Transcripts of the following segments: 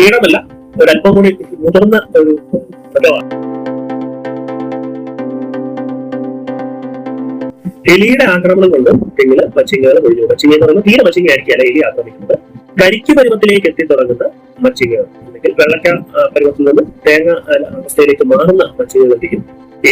കീടമല്ല ഒരല്പം കൂടി മുതിർന്ന ഒരു ഫലമാണ് എലിയുടെ ആക്രമണം കൊണ്ട് തെങ്ങിൽ മച്ചിങ്ങകൾ ഒഴിഞ്ഞു. മച്ചിങ്ങ എന്ന് പറയുമ്പോൾ തീരെ മച്ചിങ്ങ ആയിരിക്കുകയല്ല എലി ആക്രമിക്കുന്നത്. കരിക്ക് പരുവത്തിലേക്ക് എത്തി തുടങ്ങുന്ന മച്ചിങ്ങകൾ. അല്ലെങ്കിൽ വെള്ളക്ക പരുവത്തിൽ നിന്ന് തേങ്ങ അവസ്ഥയിലേക്ക് മാറുന്ന മച്ചിങ്ങകളിലേക്കും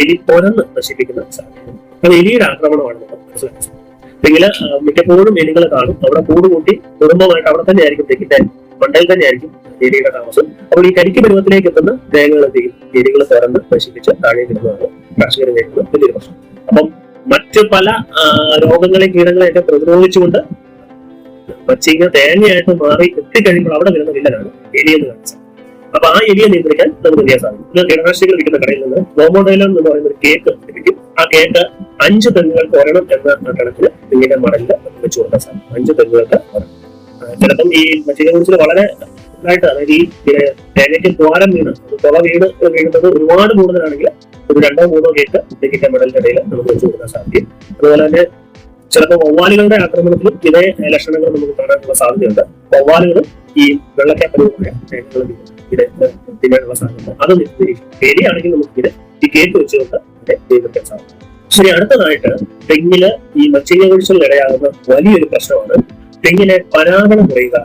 എലി പൊരന്ന് നശിപ്പിക്കുന്ന സാധ്യത അത് എലിയുടെ ആക്രമണമാണ് മനസ്സിലാക്കുന്നത് തെങ്ങിൽ മിക്കപ്പോഴും എലികൾ കാണും. അവിടെ കൂടുകൂട്ടി കുടുംബമായിട്ട് അവിടെ തന്നെ ആയിരിക്കും തെങ്ങിന്റെ മണ്ടയിൽ തന്നെയായിരിക്കും എലിയുടെ താമസം. അപ്പോൾ ഈ കരിക്ക് പരുവത്തിലേക്ക് എത്തുന്ന തേങ്ങകൾ എന്ത് ചെയ്യും? എലികൾ തുറന്ന് നശിപ്പിച്ച് താഴേക്ക് ഇടുന്നതാണ് കർഷകർ നേരിടുന്ന വലിയൊരു പ്രശ്നം. അപ്പം മറ്റ് പല രോഗങ്ങളെ കീടങ്ങളെയൊക്കെ പ്രതിരോധിച്ചുകൊണ്ട് പച്ചിങ്ങ തേങ്ങയായിട്ട് മാറി എത്തിക്കഴിയുമ്പോൾ അവിടെ വരുന്ന വില്ലനാണ് എലി എന്ന് കാണിച്ചത്. അപ്പൊ ആ എലിയെ നിയന്ത്രിക്കാൻ നമുക്ക് ചെയ്യാൻ സാധിക്കും? കീടനാശിനികൾ വിൽക്കുന്ന കടയിൽ നിന്ന് ഗോമോഡൈലം എന്ന് പറയുന്ന ഒരു കേക്ക് ലഭിക്കും. ആ കേക്ക് അഞ്ച് തെങ്ങുകൾക്ക് ഒരെണ്ണം എന്ന കണക്കിന് നിങ്ങളുടെ മടലിൽ വെച്ച് കൊടുക്കാൻ സാധിക്കും. അഞ്ച് തെങ്ങുകൾക്ക് ഒരെണ്ണം. ചിലപ്പം ഈ പച്ചിക കുറിച്ച് വളരെ ഇതായിട്ട് അതായത് ഈ തേങ്ങയ്ക്ക് ദ്വാരം വീണ് തുള വീട് വീഴുന്നത് ഒരുപാട് കൂടുതലാണെങ്കിൽ ഒരു രണ്ടോ മൂന്നോ കേക്ക് ടിക്കറ്റ് മെഡലിന്റെ ഇടയിൽ നമുക്ക് വെച്ച് കൊടുക്കാൻ സാധിക്കും. അതുപോലെ തന്നെ ചിലപ്പോൾ വവ്വാലുകളുടെ ആക്രമണത്തിലും ഇതേ ലക്ഷണങ്ങൾ നമുക്ക് കാണാനുള്ള സാധ്യതയുണ്ട്. വവ്വാലുകളും ഈ വെള്ളക്കാപ്പലുമായ തേങ്ങകളും ഇത് തിന്നാനുള്ള സാധ്യത അത് പേടിയാണെങ്കിൽ നമുക്ക് ഇത് ഈ കേക്ക് വെച്ചുകൊണ്ട് നിയന്ത്രിക്കാൻ സാധിക്കും. ശരി അടുത്തതായിട്ട് തെങ്ങിൽ ഈ മച്ചിങ്ങ കുഴിച്ചിൽ ഇടയാകുന്ന വലിയൊരു പ്രശ്നമാണ് തെങ്ങിലെ പരാഗണം കുറയുക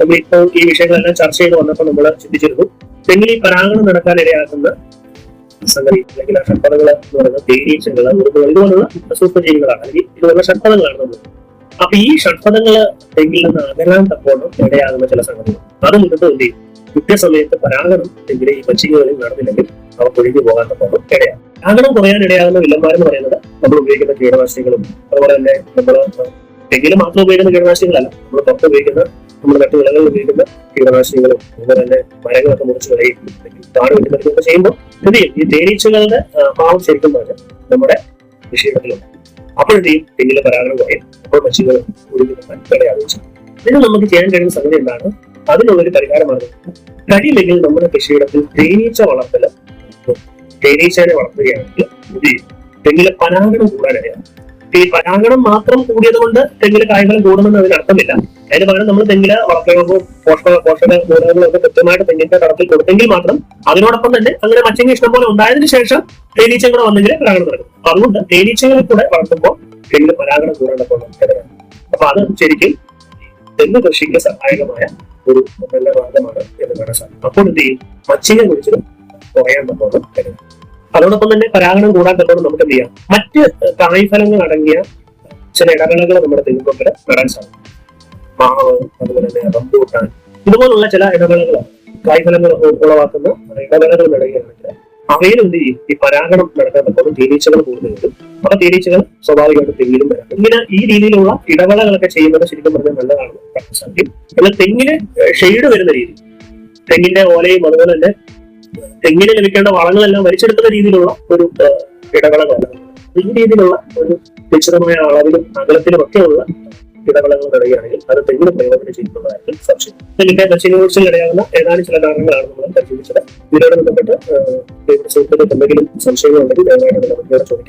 നമ്മളിപ്പോ ഈ വിഷയങ്ങളെല്ലാം ചർച്ച ചെയ്ത് വന്നപ്പോൾ നമ്മൾ ചിന്തിച്ചിരുന്നു തെങ്ങിൽ ഈ പരാഗണം നടക്കാൻ ഇടയാക്കുന്ന സംഗതി അല്ലെങ്കിൽ ആ ഷഡ്പദങ്ങൾ എന്ന് പറയുന്ന തേനീച്ചകൾ ഉറുമ്പുകൾ ഇതുപോലുള്ള സൂക്ഷ്മജീവികളാണ് അല്ലെങ്കിൽ ഇതുപോലുള്ള ഷഡ്പദങ്ങളാണ് നമ്മൾ. അപ്പൊ ഈ ഷഡ്പദങ്ങൾ തെങ്ങിൽ നിന്ന് അകലാൻ തക്കോണം ഇടയാകുന്ന ചില സംഗതികൾ. അത് നിന്നിട്ട് എന്ത് ചെയ്യും കൃത്യസമയത്ത് പരാഗണം തെങ്ങിലെ ഈ പച്ചികളിൽ നടന്നില്ലെങ്കിൽ അവ ഒഴിഞ്ഞു പോകാൻ തക്കോണം ഇടയാകും. പരാഗണം കുറയാൻ ഇടയാകുന്ന വില്ലന്മാരെന്ന് പറയുന്നത് നമ്മൾ ഉപയോഗിക്കുന്ന കീടനാശിനികളും അതുപോലെ തന്നെ നമ്മൾ തെങ്ങിൽ മാത്രം ഉപയോഗിക്കുന്ന കീടനാശിനികളല്ല. നമ്മൾ പുറത്ത് ഉപയോഗിക്കുന്ന നമ്മൾ വിളകളിൽ ഉപയോഗിക്കുന്ന കീടനാശിനികളും അതുപോലെ തന്നെ മരങ്ങളൊക്കെ മുറിച്ച് കളയും കാട് വെട്ടുന്നതൊക്കെ ചെയ്യുമ്പോൾ എന്ത് ഈ തേനീച്ചകളുടെ ഭാവം ശരിക്കും പറഞ്ഞാൽ നമ്മുടെ കൃഷിയിടത്തിലുണ്ട്. അപ്പോഴത്തെയും തെങ്ങിലെ പരാഗണം കുറയും അപ്പോൾ പക്ഷികൾ പോകാൻ ഇടയാവുകയും ഇതിന് നമുക്ക് ചെയ്യാൻ കഴിയുന്ന സംഗതി എന്താണ്? അതിനുള്ളൊരു പരിഹാരമാണ് കഴിയില്ലെങ്കിൽ നമ്മുടെ കൃഷിയിടത്തിൽ തേനീച്ച വളർത്തൽ. തേനീച്ചനെ വളർത്തുകയാണെങ്കിൽ എന്ത് തെങ്ങിലെ പരാഗണം കൂടാനിടയാണ് ഈ പരാഗണം മാത്രം കൂടിയത് കൊണ്ട് തെങ്ങിലെ കായ്കൾ കൂടുമെന്ന് അതിന് അർത്ഥമില്ല. അതിന് പകരം നമ്മൾ തെങ്ങിൽ വളർത്തകൾക്കും പോഷക പോഷക മൂലകങ്ങളും ഒക്കെ കൃത്യമായിട്ട് തെങ്ങിന്റെ തടത്തിൽ കൊടുത്തെങ്കിൽ മാത്രം അതിനോടൊപ്പം തന്നെ അങ്ങനെ മച്ചങ്ങ ഇഷ്ടം പോലെ ഉണ്ടായതിനു ശേഷം തേനീച്ചകൾ വന്നെങ്കിൽ പരാഗണം നടക്കും. അപ്പൊ അതുകൊണ്ട് തേനീച്ചകളെ കൂടെ വളർത്തുമ്പോൾ തെങ്ങിൽ പരാഗണം ഇടയാണ് അപ്പൊ അത് ശരിക്കും തെങ്ങ് കൃഷിക്ക് സഹായകമായ ഒരു നല്ല മാർഗമാണ് എന്ന് കാണാൻ സാധിക്കും അപ്പോൾ എന്ത് ചെയ്യും? മച്ചിനെ കുറിച്ച് കുറയാൻ തക്കോണം കരുതും അതോടൊപ്പം തന്നെ പരാഗണം കൂടാൻ തന്നോട് നമുക്ക് എന്ത് ചെയ്യാം? മറ്റ് കായ്ഫലങ്ങൾ അടങ്ങിയ ചില ഇടവേളകൾ നമ്മുടെ തെങ്ങുകൊമ്പിൽ നടാൻ സാധിക്കും. മാവ് അതുപോലെ തന്നെ റംബൂട്ടാൻ ഇതുപോലുള്ള ചില ഇടവേളകൾ കായ്ഫലങ്ങൾ ഉളവാക്കുന്ന ഇടവേളകൾ നടക്കുകയാണെങ്കിൽ അവയിൽ എന്ത് ചെയ്യും? ഈ പരാഗണം നടക്കാൻ തക്കോണം തേനീച്ചകൾ കൂടുതൽ വരും അപ്പൊ തേനീച്ചകൾ സ്വാഭാവികമായിട്ട് തെങ്ങിലും വരാം. ഇങ്ങനെ ഈ രീതിയിലുള്ള ഇടവേളകളൊക്കെ ചെയ്യുന്നത് ശരിക്കും പറഞ്ഞാൽ നല്ലതാണ്. സാധിക്കും എന്നാൽ തെങ്ങിന് ഷെയ്ഡ് വരുന്ന രീതി. തെങ്ങിന്റെ ഓലയും അതുപോലെ തന്നെ തെങ്ങിന് ലഭിക്കേണ്ട വളങ്ങളെല്ലാം വലിച്ചെടുക്കുന്ന രീതിയിലുള്ള ഒരു ഏഹ്, ഇടവേളകളല്ല ഈ രീതിയിലുള്ള ഒരു നിശ്ചിതമായ അളവിലും അകലത്തിലും ഒക്കെയുള്ള ഇടവേളകൾ തടയുകയാണെങ്കിൽ അത് തെങ്ങിന് പ്രയോജനം ചെയ്യുന്നതായിരിക്കും സംശയം. തെങ്ങിന്റെ കുറിച്ച് ഇടയാകുന്ന ഏതാനും ചില കാരണങ്ങളാണ് നമ്മൾ പരിശോധിച്ചത്. ഇതിനോട് ബന്ധപ്പെട്ട് സുഹൃത്തുക്കൾക്ക് എന്തെങ്കിലും സംശയങ്ങളുണ്ടെങ്കിൽ ദയവായിട്ട് നമുക്ക് ചോദിക്കാം.